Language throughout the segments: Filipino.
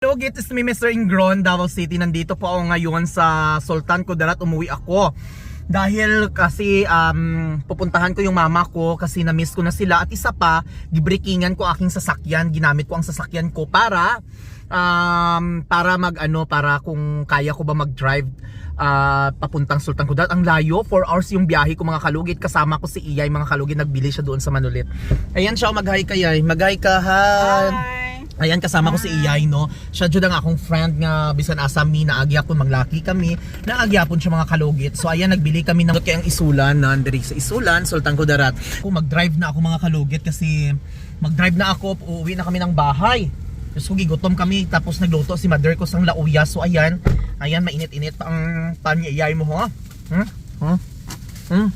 Hello, it is me Mr. Ingron, Davao City. Nandito po ako ngayon sa Sultan Kudarat. Umuwi ako. Dahil kasi um, pupuntahan ko yung mama ko kasi na-miss ko na sila. At isa pa, gibreakingan ko aking sasakyan. Ginamit ko ang sasakyan ko para um, para mag ano, para kung kaya ko ba mag-drive ah, papuntang Sultan Kudarat. Ang layo, 4 hours yung biyahe ko mga kalugit. Kasama ko si Iyay, mga kalugit. Nagbili siya doon sa Manulit. Ayan siya, mag-hi ka Yay. Mag-hi ka, hi. Ayan, kasama ko si Iyay, no? Siya dyan ang akong friend nga, bisan asa mi, naagyapon, maglaki kami, naagyapon siya mga kalugit. So, ayan, nagbili kami ng kayang isulan, na diri sa isulan, Sultan Kudarat. Kung mag-drive na ako mga kalugit kasi mag-drive na ako, uuwi na kami ng bahay. So, gigutom kami, tapos nagluto si mother ko sang lauya. So, ayan, ayan, mainit-init pa ang pan ni Iyay mo, ha? Hmm? Hmm? Hmm?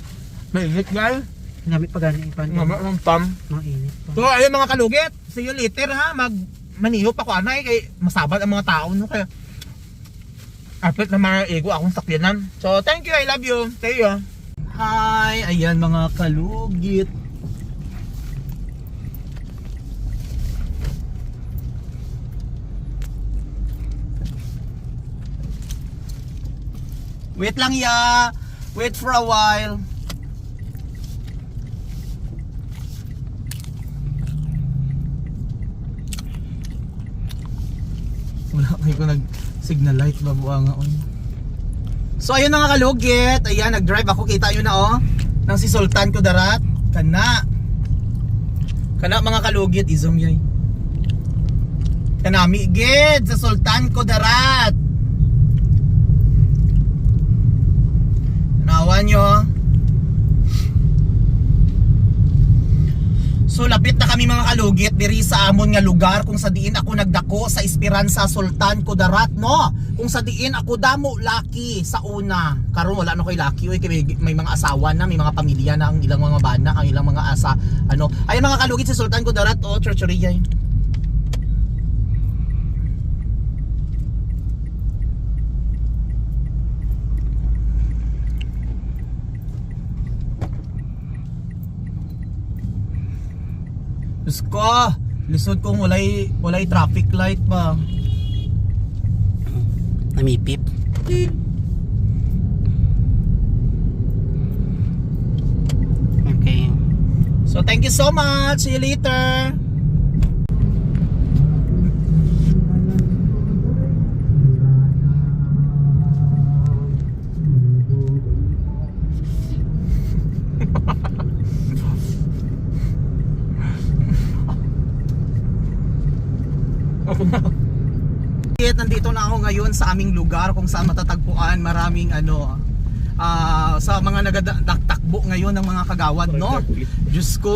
Mainit, guys? Gamit pa gani ipan. Mama ng pam. Mga init pa. So ayun mga kalugit, see you later ha. Mag manihop ako anay kay masabad ang mga tao no kaya Apit na mga ego akong sakyanan. So thank you, I love you. See you. Hi, ayan mga kalugit. Wait lang ya. Wait for a while. Kayo ko nag signal light babuha nga on. So ayun na nga kalugit. Ayan, nag-drive ako. Kita nyo na oh. Nang si Sultan Kudarat. Kana. Kana mga kalugit. Izom yay. Kanami gid sa Sultan Kudarat. Tanawan nyo. So lapit na kami mga kalugit diri sa amon nga lugar kung sa diin ako nagdako sa Esperanza Sultan Kudarat no. Kung sa diin ako damo laki sa una. Karon wala na koy laki oy may, may mga asawa na, may mga pamilya na ang ilang mga bana, ang ilang mga asa ano. Ay mga kalugit sa Sultan Kudarat oh, treachery Diyos ko, lisod kong walay, walay traffic light ba. Namipip. Okay. So thank you so much. See you later. Kaya nandito na ako ngayon sa aming lugar kung saan matatagpuan maraming ano ah, sa mga nagtakbo ngayon ng mga kagawad no? Diyos ko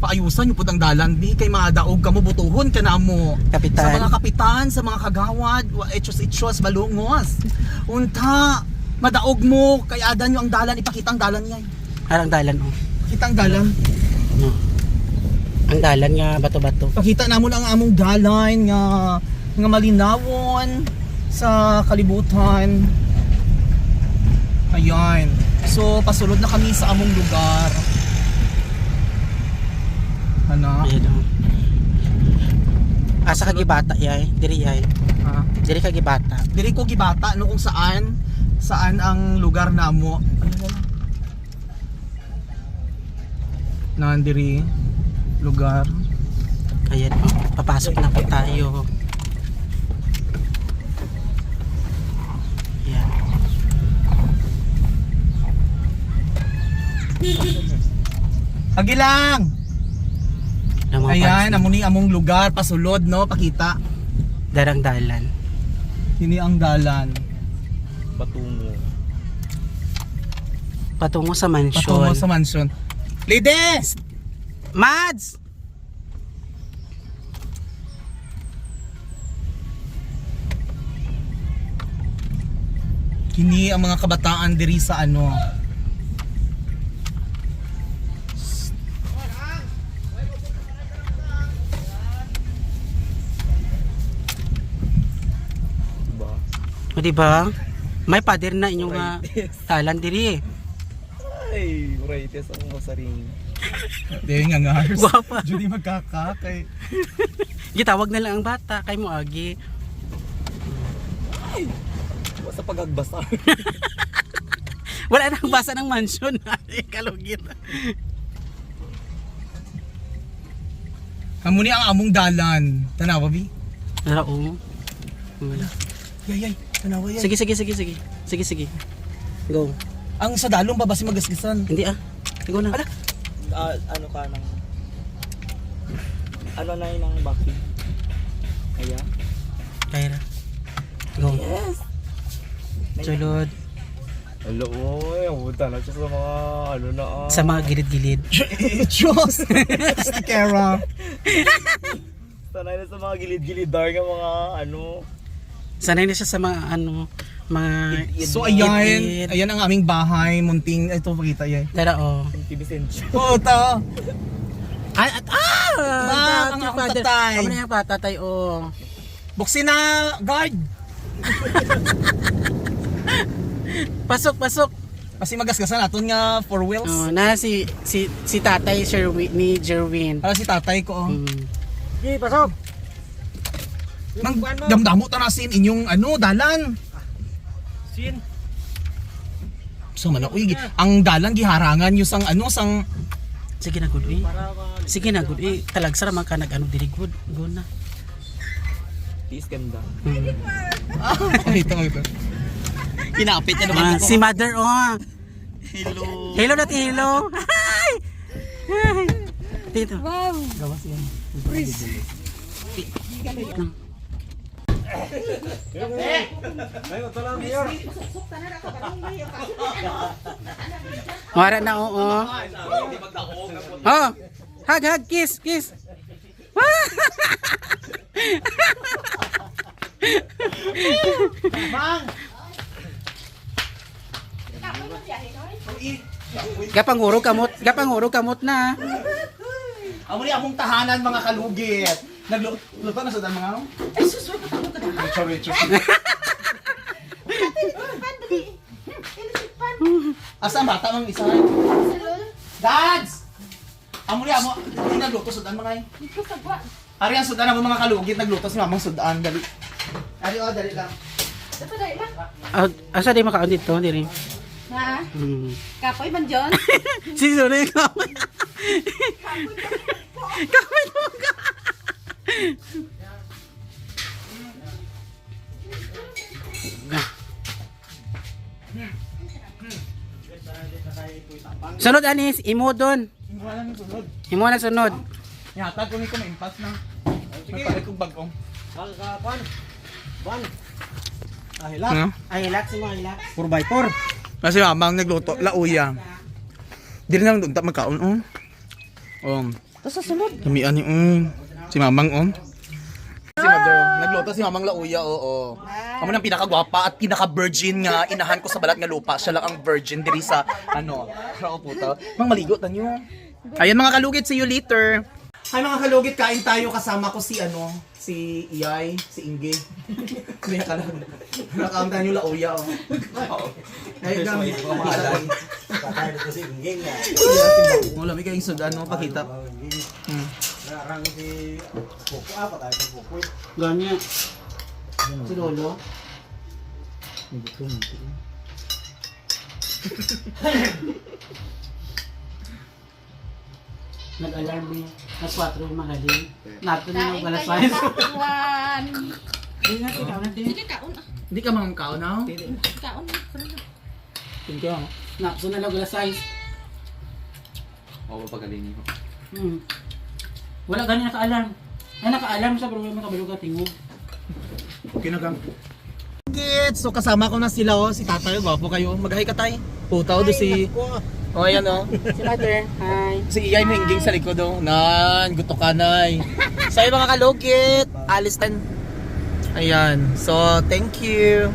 paayusan yung putang dalan. Di kay mga daog kamo butuhon ka na mo. Kapitan. sa mga kapitan sa mga kagawad wa- etchos etchos balungos. Unta madaog mo kay adan nyo ang dalan ipakita ang dalan niya. Arang dalan oh. pakita ang dalan. No. Ang dalan nga bato-bato. pakita namo ang among dalan nga nga malinawon sa kalibutan. Ayan. So pasulod na kami sa among lugar. Ano? Ayan oh. Asa ka gibata yay? Diri yay. Ha? Diri ka gibata. Diri ko gibata no kung saan saan ang lugar namo. Ano na? Nandiri lugar. Ayan. Papasok na po tayo. Ayan. Agilang. Ayan, Ayan. amo ni among lugar pasulod no, pakita. Darang dalan. Kini ang dalan. patungo. Patungo sa mansion. Patungo sa mansion. Ladies! Mads! Kini ang mga kabataan diri sa ano. Diba? O diba? May pader na inyong nga talan diri eh. Ay, rightes ang masaring. Dili nga ngars. Guwapa. Judy magkaka kay Gitawag na lang ang bata kay mo agi. Basta pagagbasa. Wala nang basa ng mansion. Kalugit. Amo ni ang among dalan. Tanawa bi. Wala, oo. Wala. Yay yay, tanawa yay. Sige, sige, sige, sige. Sige, sige. Go. Ang sa dalong ba basi magasgasan? Hindi ah. Go na. Ala. Ah, ano ka ng... Ano na yun ang baki? Kaya? Kaya na. Go. Yes! Sulod. Hello, oy. Pumunta na siya sa mga ano na ah. Sa mga gilid-gilid. Diyos! si Kara. Sanay na sa mga gilid-gilid dar nga mga ano. Sanay na siya sa mga ano, mga... So ayan, ayan ang aming bahay, munting, ito pakita yan. Tara, oh. TV Central. Oo, ta. Ay, at, ah! Ma, ang akong tatay. Na yung patatay, oh. Buksin na, guard. Pasok, pasok. Kasi magasgasan aton nga four wheels. Oh, na si si si tatay Sherwin ni Jerwin. Para si tatay ko. Oh. Mm. Sige, pasok! Mang damdamo ta na sin inyong ano dalan. Sin! So man uy, ang dalan giharangan yung sang ano sang Sige na good eh. Para ka... Sige na good eh. Talagsara man ka nag ano diri good. Go na. Tis ganda. Mm. ah, ito ito. Kinapit niya Ah, si mother oh. Hello. Hello na ti hello. Hi. Hi. Dito. Gawas yan. Wala na oo. Oh. Hug hug kiss kiss. Gapanguro kamot, gapanguro kamot na. Amo ni among tahanan mga kalugit. Nagluto na sa mga ano? Ay sus, Richard Richard. Asa ang bata mang isa? Dads! Amo ni amo, hindi nagluto sa dan mga ay. Ari ang sudan ang mga kalugit nagluto si mamang sudan dali. Ari oh, dali lang. Ah, asa di makaon dito diri. Ha? Hmm. Kapoy man John? Si Sune ka. Kapit mo ka. Sunod anis, imo doon. Wala nang sunod. Imo na sunod. Yata ko ni ko maimpas na. Sige. Magpalit kong bagong. Kakapan! Ban! Ah, hilak. Ay, relax mo, relax. 4x4. Kasi mamang nagluto, lauya. Di rin lang doon, magkaon, oh. Um, Tapos sa sunod. Damian yung um, si Mamang um. Si Mother, nagluto si Mamang Lauya, oo. Amo nang pinakagwapa at pinaka-virgin nga inahan ko sa balat nga lupa. Siya lang ang virgin diri sa ano. Rao puta. Mang maligo tanyo. Ayan mga kalugit, see you later. Hi mga kalugit, kain tayo kasama ko si ano, si Iyay, si Inge. Kaya ka lang. Nakauntan yung lauya, oh. Ay, gamit. Patay dito si Ingging nga. Wala, may kayong sudan mo, pakita. Hmm. Narang si Pupo. Ah, patay si Pupo. Ganyan. Si Lolo. Nag-alarm eh. Nas 4 yung mahalin. Nato na yung alas 5. One. Hindi nga, ikaw na din. Hindi kaon ah. Hindi ka mga kao na? Kaon ah. Hindi ka. Napso na lang alas 6. Oo, pagaling. Hmm. Wala ganyan naka-alarm. Ay, naka-alarm sa problema ka tingog. Kinagang. Gits! So kasama ko na sila oh, si tatay, gwapo kayo. Mag-hi ka tay. Puta do si... Oh, ayan oh. Si mother, hi. Si Iyay mingging sa likod oh. Nan, gusto ka nay. So mga kalugit, alis tan. Ayan. So, thank you.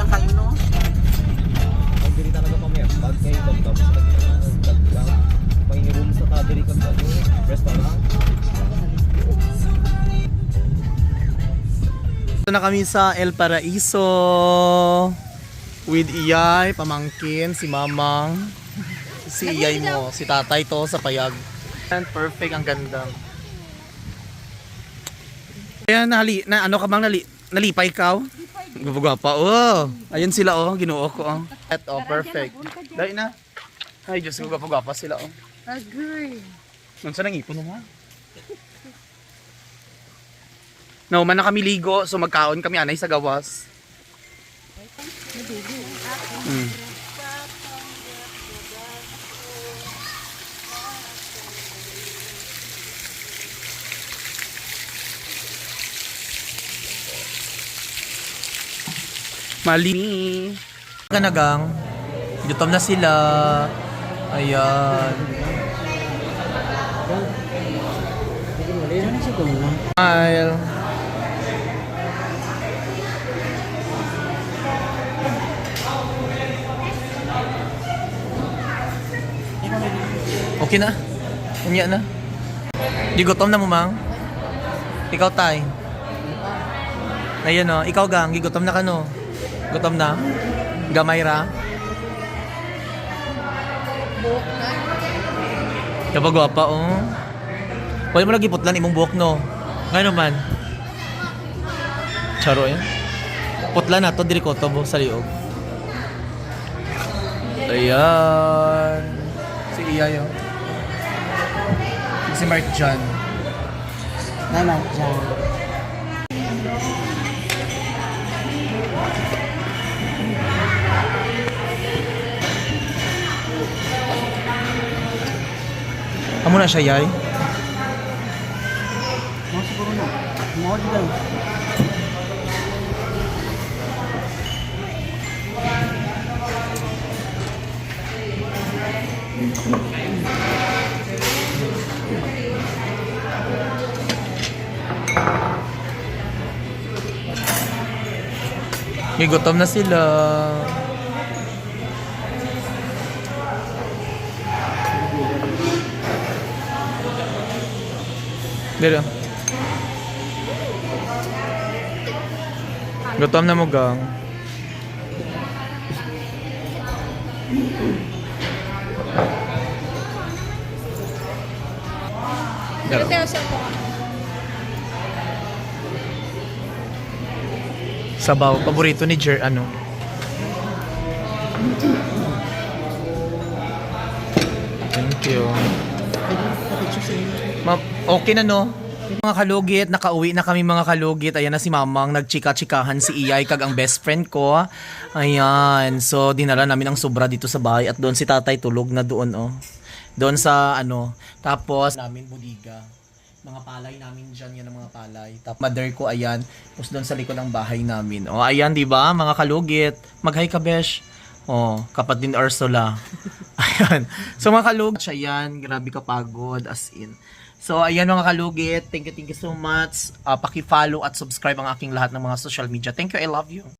Lang kayo no. Ang diri talaga pamaya. Pag kayo tapos Pangingirum sa kadiri kag ano, restaurant. Ito na kami sa El Paraiso with Iyay, pamangkin, si Mamang, si Iyay mo, si tatay to sa payag. And perfect, ang ganda. Ayan, nali, na ano ka bang nali, nalipay ka? Gupagwapa, oh. Ayun sila, oh, ginuo ko, oh. At, oh, perfect. Dahil na. Ay, Diyos ko, gupagwapa sila, oh. Agree. Nung saan ang ipon naman? No, man na kami ligo, so magkaon kami anay sa gawas. Mm. Mali. Kanagang. Gutom na sila. Ayan. Smile. Okay na? Unya na? Di gutom na mo, mang? Ikaw, tay? Ayun, no? Ikaw, gang. Gigutom na ka, no? Gutom na? Gamay ra? Kapag gwapa, oh. Wala mo lagi putlan imong buhok, no? Ngayon man. Charo yan. Putlan na to, diri ko to sa liog. Ayan. Si Iya yun. Si Mark John. Naman dyan. Amo na siya, yay. Lang. May gutom na sila. Dito. Gutom na mo gang. Dito. Sabaw, paborito ni Jer, ano? Thank you. Ma okay na no? Mga kalugit, nakauwi na kami mga kalugit. Ayan na si Mamang, nagchika-chikahan si Iyay kag ang best friend ko. Ayan, so dinala namin ang sobra dito sa bahay at doon si tatay tulog na doon oh. Doon sa ano, tapos namin budiga. Mga palay namin dyan, yan ang mga palay. Tapos mother ko, ayan. Tapos doon sa likod ng bahay namin. O, ayan, di ba? Mga kalugit. Mag-hi ka, besh. Oh, kapatid Ursula. ayan. So mga kalugit, siya yan. Grabe kapagod, as in. So, ayan mga kalugit. Thank you, thank you so much. Uh, paki-follow at subscribe ang aking lahat ng mga social media. Thank you, I love you.